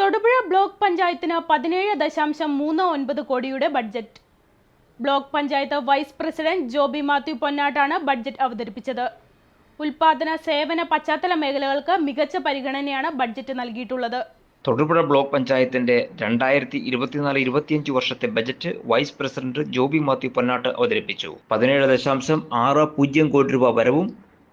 Thodupuzha block പഞ്ചായത്തിന് പതിനേഴ് ദശാംശം മൂന്ന് ഒൻപത് കോടിയുടെ budget. Block panchayat vice president Jobi Mathew പൊന്നാട്ടാണ് budget അവതരിപ്പിച്ചത്. ഉൽപാദന സേവന പശ്ചാത്തല മേഖലകൾക്ക് മികച്ച പരിഗണനയാണ് ബഡ്ജറ്റ് നൽകിയിട്ടുള്ളത്. തൊടുപുഴ ബ്ലോക്ക് പഞ്ചായത്തിന്റെ രണ്ടായിരത്തി ഇരുപത്തിനാല് ഇരുപത്തിയഞ്ച് വർഷത്തെ budget vice president Jobi Mathew Ponnatt അവതരിപ്പിച്ചു. പതിനേഴ് ദശാംശം ആറ് പൂജ്യം കോടി രൂപ വരവും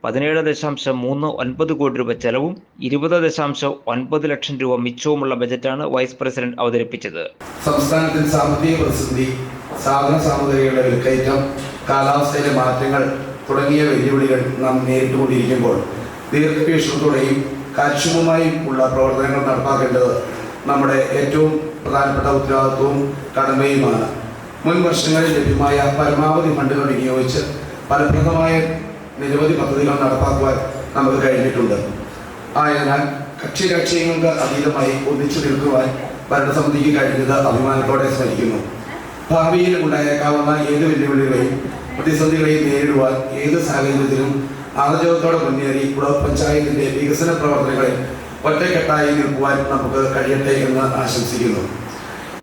പതിനേഴ് ദശാംശം മൂന്ന് ഒൻപത് കോടി രൂപ ചെലവും ഇരുപത് ദശാംശം ഒൻപത് ലക്ഷം രൂപ മിച്ചവുമുള്ള ബജറ്റാണ് വൈസ് പ്രസിഡന്റ് അവതരിപ്പിച്ചത്. സംസ്ഥാനത്തിൽ സാമ്പത്തിക പ്രതിസന്ധി സാധന സാമഗ്രികളുടെ വിലക്കയറ്റം കാലാവസ്ഥയിലെ മാറ്റങ്ങൾ തുടങ്ങിയ വെല്ലുവിളികൾ നാം നേരിട്ടുകൊണ്ടിരിക്കുമ്പോൾ ദീർഘവീക്ഷണത്തോടെയും കാര്യക്ഷമമായും ഉള്ള പ്രവർത്തനങ്ങൾ നടപ്പാക്കേണ്ടത് നമ്മുടെ ഏറ്റവും പ്രധാനപ്പെട്ട ഉത്തരവാദിത്വവും കടമയുമാണ്. മുൻ വർഷങ്ങളിൽ ലഭ്യമായ പരമാവധി ഫണ്ടുകൾ വിനിയോഗിച്ച് ഫലപ്രദമായ നിരവധി പദ്ധതികൾ നടപ്പാക്കുവാൻ നമുക്ക് കഴിഞ്ഞിട്ടുണ്ട്. ആയതിനാൽ കക്ഷി രാഷ്ട്രീയങ്ങൾക്ക് അതീതമായി ഒന്നിച്ചു നിൽക്കുവാൻ ഭരണസമിതിക്ക് കഴിഞ്ഞത് അഭിമാനത്തോടെ സ്മരിക്കുന്നു. ഭാവിയിൽ ഉണ്ടായേക്കാവുന്ന ഏത് വെല്ലുവിളികളെയും പ്രതിസന്ധികളെയും നേരിടുവാൻ ഏത് സാഹചര്യത്തിലും ആർജവത്തോടെ മുന്നേറി ബ്ലോക്ക് പഞ്ചായത്തിന്റെ വികസന പ്രവർത്തനങ്ങളെ ഒറ്റക്കെട്ടായി നിൽക്കുവാൻ നമുക്ക് കഴിയട്ടെ എന്ന് ആശംസിക്കുന്നു.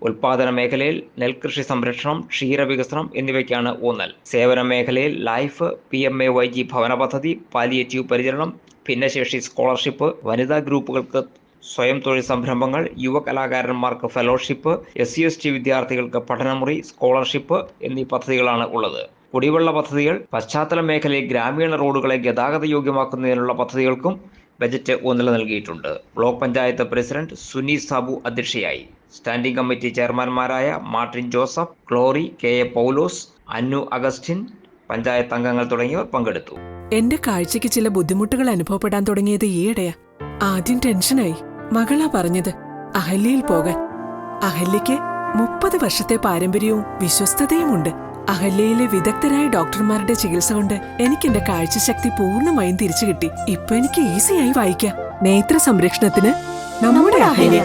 ഉൽപാദന മേഖലയിൽ നെൽകൃഷി സംരക്ഷണം ക്ഷീരവികസനം എന്നിവയ്ക്കാണ് ഊന്നൽ. സേവന മേഖലയിൽ life P M A Y G ഭവന പദ്ധതി പാലിയേറ്റീവ് പരിചരണം ഭിന്നശേഷി സ്കോളർഷിപ്പ് വനിതാ ഗ്രൂപ്പുകൾക്ക് സ്വയം തൊഴിൽ സംരംഭങ്ങൾ യുവ കലാകാരന്മാർക്ക് fellowship S C S T വിദ്യാർത്ഥികൾക്ക് പഠനമുറി സ്കോളർഷിപ്പ് എന്നീ പദ്ധതികളാണ് ഉള്ളത്. കുടിവെള്ള പദ്ധതികൾ പശ്ചാത്തല മേഖലയിൽ ഗ്രാമീണ റോഡുകളെ ഗതാഗത യോഗ്യമാക്കുന്നതിനുള്ള പദ്ധതികൾക്കും ബജറ്റ് ഊന്നൽ നൽകിയിട്ടുണ്ട്. ബ്ലോക്ക് പഞ്ചായത്ത് പ്രസിഡന്റ് സുനി സാബു അധ്യക്ഷയായി. Standing committee ചെയർമാൻമാരായ Martin Joseph Glory K A Paulose Annu Augustine panchayat അംഗങ്ങൾ തുടങ്ങിയവർ പങ്കെടുത്തു. എന്റെ കാഴ്ചയ്ക്ക് ചില ബുദ്ധിമുട്ടുകൾ അനുഭവപ്പെടാൻ തുടങ്ങിയത് ഈയിടെയാ. ആദ്യം ടെൻഷനായി. മകളാ പറഞ്ഞത് അഹല്യയിൽ പോകാൻ. അഹല്യയ്ക്ക് മുപ്പത് വർഷത്തെ പാരമ്പര്യവും വിശ്വസ്തതയുമുണ്ട്. അഹല്യയിലെ വിദഗ്ധരായ ഡോക്ടർമാരുടെ ചികിത്സ കൊണ്ട് എനിക്ക് എന്റെ കാഴ്ചശക്തി പൂർണമായും തിരിച്ചു കിട്ടി ഇപ്പൊ എനിക്ക് ഈസിയായി വായിക്കാം. നേത്ര സംരക്ഷണത്തിന് നമ്മുടെ Ahalya.